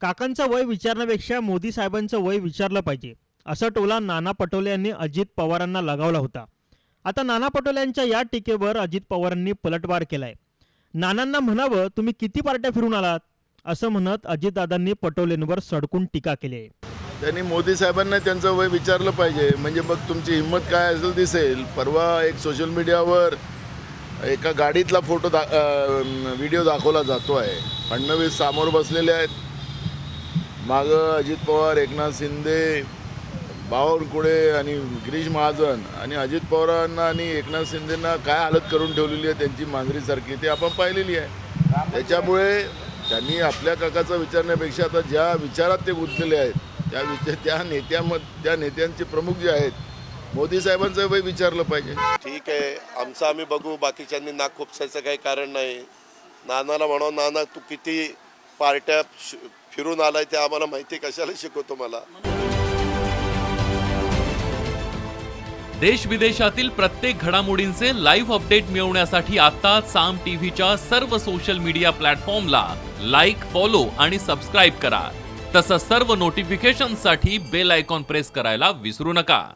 काकांचं वय विचारण्यापेक्षा मोदी साहेबांचं वय विचारलं पाहिजे असं टोला नाना पटोले यांनी अजित पवारांना लगावला होता. आता नाना पटोले यांच्या या टीकेवर अजित पवारांनी पलटवार केलाय. नानांना म्हणावं तुम्ही किती पार्ट्या फिरून आलात? असं म्हणत अजितदादांनी पटोलेंवर सडकून टीका केली आहे. त्यांनी मोदी साहेबांना त्यांचं वय विचारलं पाहिजे. म्हणजे मग तुमची हिंमत काय असेल दिसेल. परवा एक सोशल मीडियावर एका गाडीतला फोटो दा व्हिडिओ दाखवला जातो आहे फडणवीस समोर बसलेले आहेत. मागं अजित पवार एकनाथ शिंदे बावनकुळे आणि गिरीश महाजन आणि अजित पवारांना आणि एकनाथ शिंदेंना काय हालत करून ठेवलेली आहे त्यांची मांजरीसारखी ते आपण पाहिलेली आहे. त्याच्यामुळे त्यांनी आपल्या काकाचा विचारण्यापेक्षा आता ज्या विचारात ते गुंतलेले आहेत त्या विचार त्या नेत्याम त्या नेत्यांचे प्रमुख जे आहेत मोदी साहेबांचं वय विचारलं पाहिजे. ठीक आहे आमचं आम्ही बघू बाकीच्यांनी नाक खुपसायचं काही कारण नाही. नानाला म्हणा नाना तू किती पार्ट्या फिरून आलाय ते आम्हाला माहिती कशाला शिकवतो मला. देश विदेशातील प्रत्येक घडामोडींचे लाईव्ह अपडेट मिळवण्यासाठी आता साम टीव्हीच्या सर्व सोशल मीडिया प्लॅटफॉर्मला लाईक फॉलो आणि सबस्क्राईब करा. तसंच सर्व नोटिफिकेशनसाठी बेल आयकॉन प्रेस करायला विसरू नका.